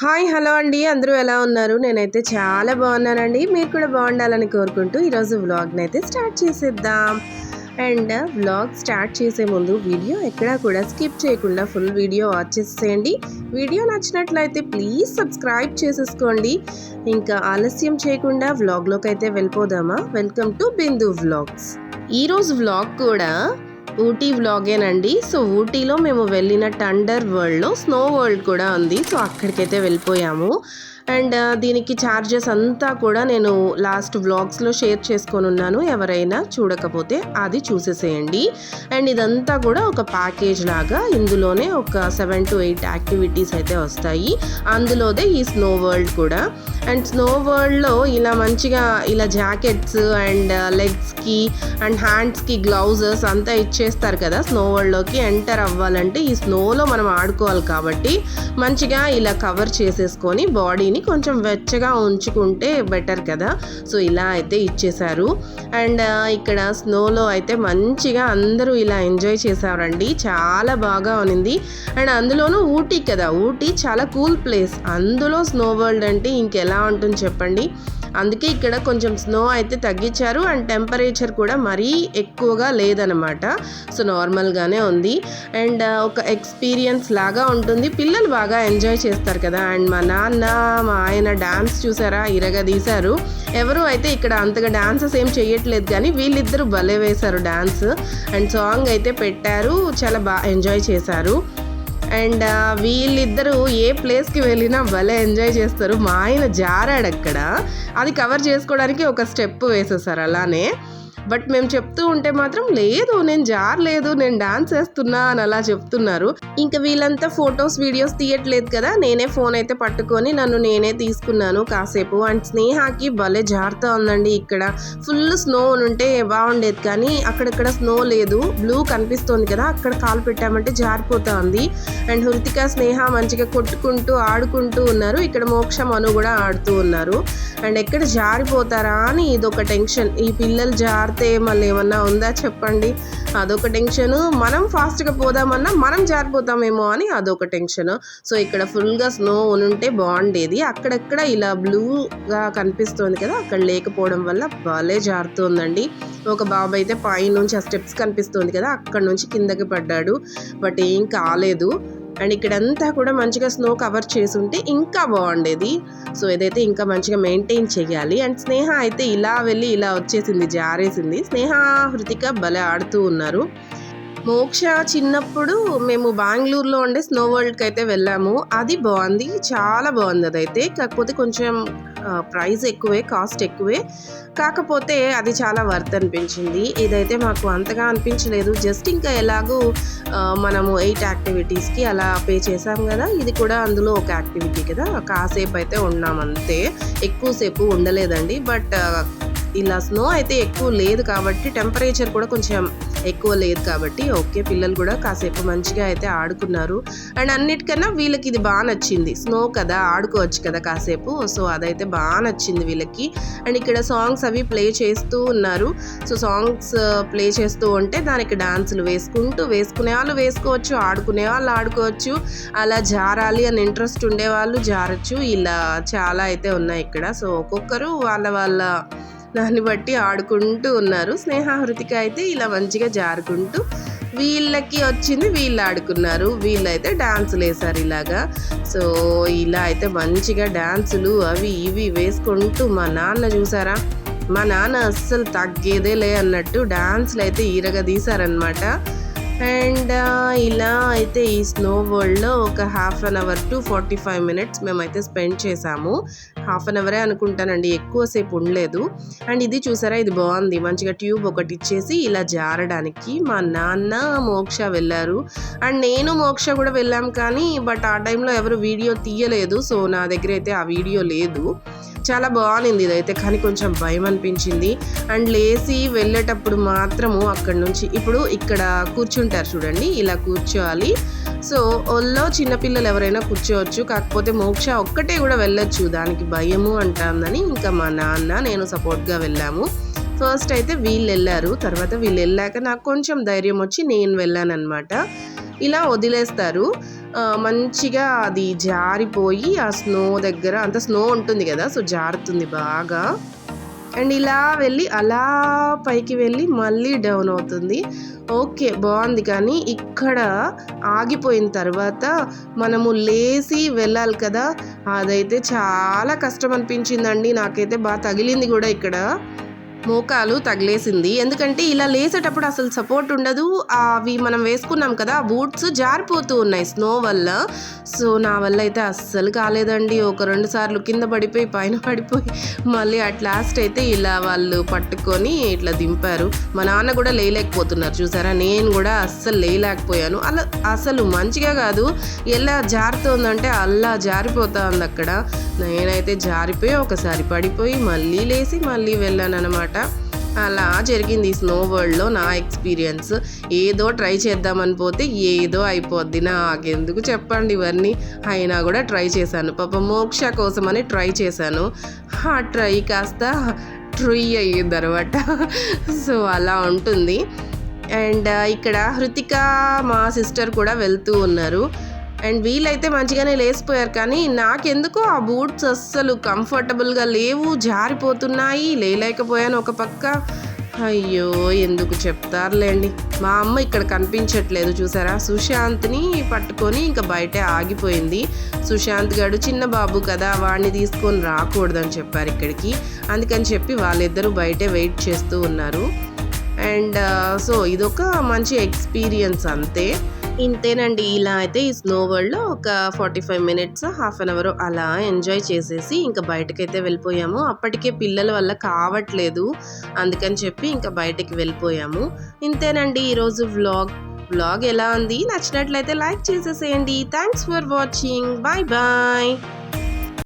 Hi hello అండి. అందరూ ఎలా ఉన్నారు? నేనైతే చాలా బాగున్నానండి. మీరు కూడా బాగుండాలని కోరుకుంటూ ఈరోజు వ్లాగ్ని అయితే స్టార్ట్ చేసేద్దాం. అండ్ వ్లాగ్ స్టార్ట్ చేసే ముందు వీడియో ఎక్కడా కూడా స్కిప్ చేయకుండా ఫుల్ వీడియో వాచ్ చేసేయండి. వీడియో నచ్చినట్లయితే ప్లీజ్ సబ్స్క్రైబ్ చేసేసుకోండి. ఇంకా ఆలస్యం చేయకుండా వ్లాగ్లోకి అయితే వెళ్ళిపోదామా? Welcome to Bindu vlogs. ఈరోజు వ్లాగ్ కూడా ఊటీ వ్లాగేనండి. సో ఊటీలో మేము వెళ్ళిన టండర్ వరల్డ్లో స్నో వరల్డ్ కూడా ఉంది. సో అక్కడికైతే వెళ్ళిపోయాము. అండ్ దీనికి ఛార్జెస్ అంతా కూడా నేను లాస్ట్ వ్లాగ్స్లో షేర్ చేసుకొని ఉన్నాను ఎవరైనా చూడకపోతే అది చూసేసేయండి. అండ్ ఇదంతా కూడా ఒక ప్యాకేజ్ లాగా ఇందులోనే ఒక సెవెన్ టు ఎయిట్ యాక్టివిటీస్ అయితే వస్తాయి. అందులోదే ఈ స్నో వరల్డ్ కూడా. అండ్ స్నో వరల్డ్లో ఇలా మంచిగా ఇలా జాకెట్స్ అండ్ లెగ్స్కి అండ్ హ్యాండ్స్కి గ్లౌజెస్ అంతా ఇచ్చేస్తారు కదా స్నో వరల్డ్లోకి ఎంటర్ అవ్వాలంటే ఈ స్నోలో మనం ఆడుకోవాలి కాబట్టి మంచిగా ఇలా కవర్ చేసేసుకొని బాడీని కొంచెం వెచ్చగా ఉంచుకుంటే బెటర్ కదా. సో ఇలా అయితే ఇచ్చేశారు. అండ్ ఇక్కడ స్నోలో అయితే మంచిగా అందరూ ఇలా ఎంజాయ్ చేశారండి. చాలా బాగా ఉన్నింది. అండ్ అందులోనూ ఊటీ కదా. ఊటీ చాలా కూల్ ప్లేస్ అందులో స్నో వరల్డ్ అంటే ఇంకెలా ఉంటుంది చెప్పండి. అందుకే ఇక్కడ కొంచెం స్నో అయితే తగ్గించారు అండ్ టెంపరేచర్ కూడా మరీ ఎక్కువగా లేదనమాట సో నార్మల్గానే ఉంది. అండ్ uh, ఒక ఎక్స్పీరియన్స్ లాగా ఉంటుంది. పిల్లలు బాగా ఎంజాయ్ చేస్తారు కదా. అండ్ మా నాన్న మా ఆయన డ్యాన్స్ చూసారా? ఇరగదీశారు ఎవరు అయితే ఇక్కడ అంతగా డాన్సెస్ ఏం చేయట్లేదు కానీ వీళ్ళిద్దరూ భలే వేశారు డ్యాన్స్ అండ్ సాంగ్ అయితే పెట్టారు. చాలా బాగా ఎంజాయ్ చేశారు. అండ్ వీళ్ళిద్దరూ ఏ ప్లేస్కి వెళ్ళినా భలే ఎంజాయ్ చేస్తారు. మా ఆయన జారాడు అక్కడ అది కవర్ చేసుకోవడానికి ఒక స్టెప్ వేసేసారు అలానే. బట్ మేము చెప్తూ ఉంటే మాత్రం లేదు నేను జారలేదు నేను డాన్స్ వేస్తున్నా అని అలా చెప్తున్నారు. ఇంకా వీళ్ళంతా ఫొటోస్ వీడియోస్ తీయట్లేదు కదా నేనే ఫోన్ అయితే పట్టుకొని నన్ను నేనే తీసుకున్నాను కాసేపు. అండ్ స్నేహాకి భలే జారుతా ఉందండి ఇక్కడ. ఫుల్ స్నో ఉంటే బాగుండేది కానీ అక్కడక్కడ స్నో లేదు. బ్లూ కనిపిస్తోంది కదా అక్కడ కాలు పెట్టామంటే జారిపోతా ఉంది. అండ్ హృతిక స్నేహ మంచిగా కొట్టుకుంటూ ఆడుకుంటూ ఉన్నారు. ఇక్కడ మోక్ష మను కూడా ఆడుతూ ఉన్నారు. అండ్ ఎక్కడ జారిపోతారా అని ఇదొక టెన్షన్. ఈ పిల్లలు జారితే మళ్ళీ ఏమన్నా ఉందా చెప్పండి. అదొక టెన్షన్ మనం ఫాస్ట్గా పోదామన్నా మనం జారిపోతామేమో అని అదొక టెన్షన్ సో ఇక్కడ ఫుల్గా స్నో ఉంటే బాగుండేది. అక్కడక్కడ ఇలా బ్లూగా కనిపిస్తుంది కదా అక్కడ లేకపోవడం వల్ల భలే జారుతుందండి. ఒక బాబు అయితే పైనుంచి ఆ స్టెప్స్ కనిపిస్తుంది కదా అక్కడ నుంచి కిందకి పడ్డాడు. బట్ ఏం కాలేదు. అండ్ ఇక్కడంతా కూడా మంచిగా స్నో కవర్ చేసి ఉంటే ఇంకా బాగుండేది. సో ఇదైతే ఇంకా మంచిగా మెయింటైన్ చేయాలి అండ్ స్నేహ అయితే ఇలా వెళ్ళి ఇలా వచ్చేసింది జారేసింది. స్నేహ హృతిక భలే ఆడుతూ ఉన్నారు. మోక్ష చిన్నప్పుడు మేము బెంగళూరులో ఉండే స్నో వరల్డ్కి అయితే వెళ్ళాము. అది బాగుంది చాలా బాగుంది అదైతే. కాకపోతే కొంచెం ప్రైస్ ఎక్కువే కాస్ట్ ఎక్కువే. కాకపోతే అది చాలా వర్త్ అనిపించింది. ఇదైతే మాకు అంతగా అనిపించలేదు. జస్ట్ ఇంకా ఎలాగో మనము ఎయిట్ యాక్టివిటీస్కి అలా పే చేసాం కదా. ఇది కూడా అందులో ఒక యాక్టివిటీ కదా. కాసేపు అయితే ఉన్నాం అంతే. ఎక్కువసేపు ఉండలేదండి. బట్ ఇలా స్నో అయితే ఎక్కువ లేదు కాబట్టి టెంపరేచర్ కూడా కొంచెం ఎక్కువ లేదు కాబట్టి ఓకే పిల్లలు కూడా కాసేపు మంచిగా అయితే ఆడుకున్నారు. అండ్ అన్నిటికన్నా వీళ్ళకి ఇది బాగా నచ్చింది. స్నో కదా ఆడుకోవచ్చు కదా కాసేపు. సో అదైతే బాగా నచ్చింది వీళ్ళకి. అండ్ ఇక్కడ సాంగ్స్ అవి ప్లే చేస్తూ ఉన్నారు. సో సాంగ్స్ ప్లే చేస్తూ ఉంటే దానికి డాన్సులు వేసుకుంటూ వేసుకునే వాళ్ళు వేసుకోవచ్చు ఆడుకునే వాళ్ళు ఆడుకోవచ్చు. అలా జారాలి అని ఇంట్రెస్ట్ ఉండే వాళ్ళు జారచ్చు. ఇలా చాలా అయితే ఉన్నాయి ఇక్కడ. సో ఒక్కొక్కరు వాళ్ళ వాళ్ళ దాన్ని బట్టి ఆడుకుంటూ ఉన్నారు. స్నేహ హృతిక అయితే ఇలా మంచిగా జారుకుంటూ వీళ్ళకి వచ్చింది వీళ్ళు ఆడుకున్నారు. వీళ్ళైతే డాన్సులు వేశారు ఇలాగా. సో ఇలా అయితే మంచిగా డాన్సులు అవి ఇవి వేసుకుంటూ మా నాన్న చూసారా? మా నాన్న అస్సలు తగ్గేదే లే అన్నట్టు డాన్సులు అయితే ఈరగా తీశారనమాట అండ్ ఇలా అయితే ఈ స్నో వరల్డ్లో ఒక half an hour to forty five minutes మేమైతే స్పెండ్ చేసాము. హాఫ్ అన్ అవరే అనుకుంటానండి ఎక్కువసేపు ఉండలేదు. అండ్ ఇది చూసారా ఇది బాగుంది. మంచిగా ట్యూబ్ ఒకటి ఇచ్చేసి ఇలా జారడానికి మా నాన్న మోక్ష వెళ్ళారు. అండ్ నేను మోక్ష కూడా వెళ్ళాం కానీ బట్ ఆ టైంలో ఎవరు వీడియో తీయలేదు. సో నా దగ్గర అయితే ఆ వీడియో లేదు. చాలా బాగుంది ఇదైతే కానీ కొంచెం భయం అనిపించింది. అండ్ లేచి వెళ్ళేటప్పుడు మాత్రము అక్కడ నుంచి ఇప్పుడు ఇక్కడ కూర్చుంటారు చూడండి ఇలా కూర్చోవాలి. సో ఒళ్ళో చిన్నపిల్లలు ఎవరైనా కూర్చోవచ్చు కాకపోతే మోక్ష ఒక్కటే కూడా వెళ్ళొచ్చు దానికి భయము అంటుందని ఇంకా మా నాన్న నేను సపోర్ట్గా వెళ్ళాము. ఫస్ట్ అయితే వీళ్ళు వెళ్ళారు తర్వాత వీళ్ళు వెళ్ళాక నాకు కొంచెం ధైర్యం వచ్చి నేను వెళ్ళాను అనమాట ఇలా వదిలేస్తారు. మంచిగా అది జారిపోయి ఆ స్నో దగ్గర అంత స్నో ఉంటుంది కదా సో జారుతుంది బాగా. అండ్ ఇలా వెళ్ళి అలా పైకి వెళ్ళి మళ్ళీ డౌన్ అవుతుంది. ఓకే బాగుంది. కానీ ఇక్కడ ఆగిపోయిన తర్వాత మనము లేసి వెళ్ళాలి కదా. అదైతే చాలా కష్టం అనిపించిందండి. నాకైతే బాగా తగిలింది కూడా ఇక్కడ. మోకాలు తగిలేసింది. ఎందుకంటే ఇలా లేసేటప్పుడు అసలు సపోర్ట్ ఉండదు. అవి మనం వేసుకున్నాం కదా ఆ బూట్స్ జారిపోతూ ఉన్నాయి స్నో వల్ల. సో నా వల్ల అయితే అస్సలు కాలేదండి. ఒక రెండు సార్లు కింద పడిపోయి పైన పడిపోయి మళ్ళీ అట్ లాస్ట్ అయితే ఇలా వాళ్ళు పట్టుకొని ఇట్లా దింపారు. మా నాన్న కూడా లేయలేకపోతున్నారు చూసారా? నేను కూడా అస్సలు లేయలేకపోయాను. అలా అసలు మంచిగా కాదు. ఎలా జారుతోందంటే అలా జారిపోతా ఉంది అక్కడ. నేనైతే జారిపోయి ఒకసారి పడిపోయి మళ్ళీ లేచి మళ్ళీ వెళ్ళాను అనమాట అలా జరిగింది ఈ స్నో వరల్డ్లో నా ఎక్స్పీరియన్స్. ఏదో ట్రై చేద్దామని పోతే ఏదో అయిపోద్ది. నాకెందుకు చెప్పండి ఇవన్నీ. అయినా కూడా ట్రై చేశాను. పాప మోక్ష కోసమని ట్రై చేశాను. ఆ ట్రై కాస్త ట్రై అయ్యింది అనమాట సో అలా ఉంటుంది. అండ్ ఇక్కడ హృతిక మా సిస్టర్ కూడా వెళ్తూ ఉన్నారు. అండ్ వీళ్ళైతే మంచిగానే లేసిపోయారు కానీ నాకెందుకో ఆ బూట్స్ అస్సలు కంఫర్టబుల్గా లేవు జారిపోతున్నాయి లేలేకపోయాను ఒక పక్క. అయ్యో ఎందుకు చెప్తారులేండి. మా అమ్మ ఇక్కడ కనిపించట్లేదు చూసారా? సుశాంత్ని పట్టుకొని ఇంకా బయటే ఆగిపోయింది. సుశాంత్ గడు చిన్న బాబు కదా వాడిని తీసుకొని రాకూడదని చెప్పారు ఇక్కడికి. అందుకని చెప్పి వాళ్ళిద్దరూ బయటే వెయిట్ చేస్తూ ఉన్నారు. అండ్ సో ఇదొక మంచి ఎక్స్పీరియన్స్ అంతే. ఇంతేనండి. ఇలా అయితే ఈ స్నో వరల్డ్లో ఒక forty five minutes half an hour అలా ఎంజాయ్ చేసేసి ఇంకా బయటకైతే వెళ్ళిపోయాము. అప్పటికే పిల్లల వల్ల కావట్లేదు అందుకని చెప్పి ఇంకా బయటకి వెళ్ళిపోయాము. ఇంతేనండి ఈరోజు వ్లాగ్. వ్లాగ్ ఎలా ఉంది? నచ్చినట్లయితే లైక్ చేసేసేయండి. Thanks for watching. Bye bye.